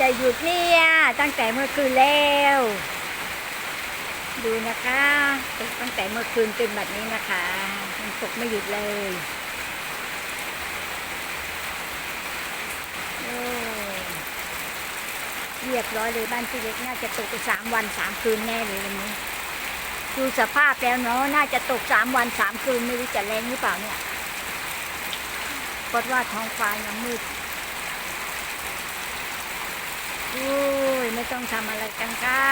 จะหยุดเนี่ยตั้งแต่เมื่อคืนแล้ว ดูนะคะตั้งแต่เมื่อคืนจนบัดนี้นะคะมันตกไม่หยุดเลยโอ้เรียบร้อยเลยบ้านพี่เล็กน่าจะตกไปสามวันสามคืนแน่เลยวันนี้ดูสภาพแล้วเนาะน่าจะตกสามวันสามคืนไม่รู้จะแรงหรือเปล่าเนี่ยเพราะว่าท้องฟ้ายังมืด อ้ยไม่ต้องทำอะไรกันค่ะ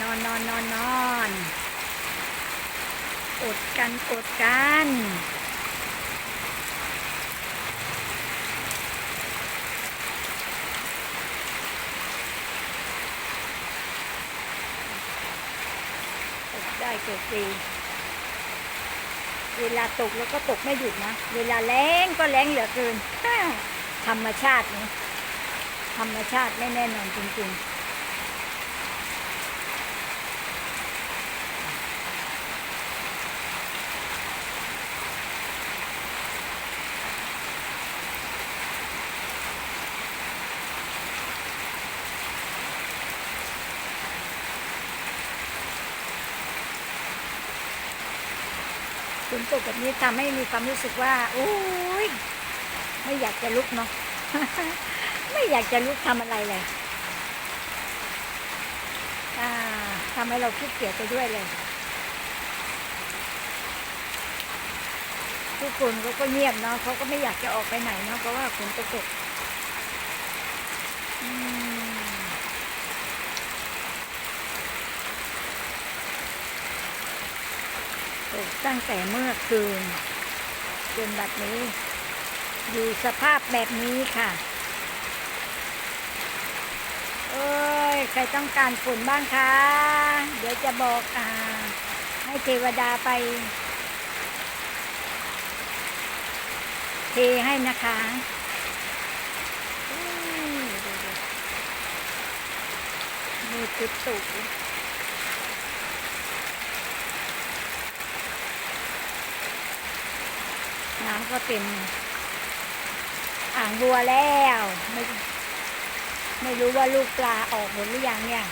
นอนนอนนอนนอนอดกันอดกันตกได้เกิดฟรีเวลาตกแล้วก็ตกไม่หยุดนะ เวลาแรงก็แรงเหลือเกินธรรมชาตินี่ ธรรมชาติไม่แน่นอนจริงๆฝนตกแบบนี้ทำให้มีความรู้สึกว่า โอ้ย ไม่อยากจะลุกเนาะ ไม่อยากจะลุกทำอะไรเลยอ่าทำให้เราคิดเกียจไปด้วยเลยทุกคนเขาก็เงียบเนาะเขาก็ไม่อยากจะออกไปไหนเนาะเพราะว่าฝนตกตกตกตั้งแต่เมื่อคืนจนบัดนี้ อยู่สภาพแบบนี้ค่ะ เอ้ย ใครต้องการฝุ่นบ้างคะ เดี๋ยวจะบอกอ่า ให้เทวดาไป เทให้นะคะอุ้ยดูดิมือติดตุกน้ำก็เต็มอ่างบัวแล้ว ไม่รู้ว่าลูกปลาออกหมดหรือยังเนี่ย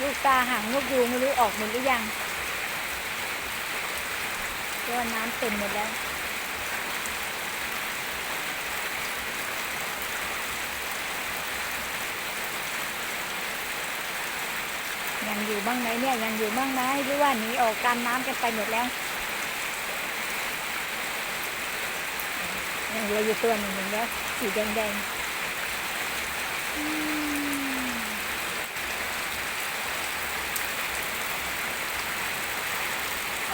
ลูกปลาหางนกยูงไม่รู้ออกหมดหรือยังเพราะว่าน้ำเต็มหมดแล้วยังอยู่บ้างไหมเนี่ยยังอยู่บ้างไหมหรือว่าหนีออกตามน้ำกันไปหมดแล้วยังเหลืออยู่ตัวหนึ่งอย่างเงี้ยสีแดงๆ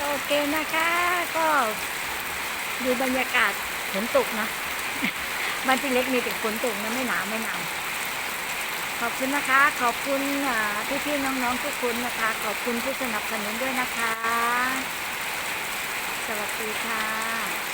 โอเคนะคะ ก็ดูบรรยากาศฝนตกนะบ้านพี่เล็กมีแต่ฝนตกนะไม่หนาวไม่หนาวขอบคุณนะคะ ขอบคุณพี่ๆน้องๆทุกคนนะคะ ขอบคุณผู้สนับสนุนด้วยนะคะ สวัสดีค่ะ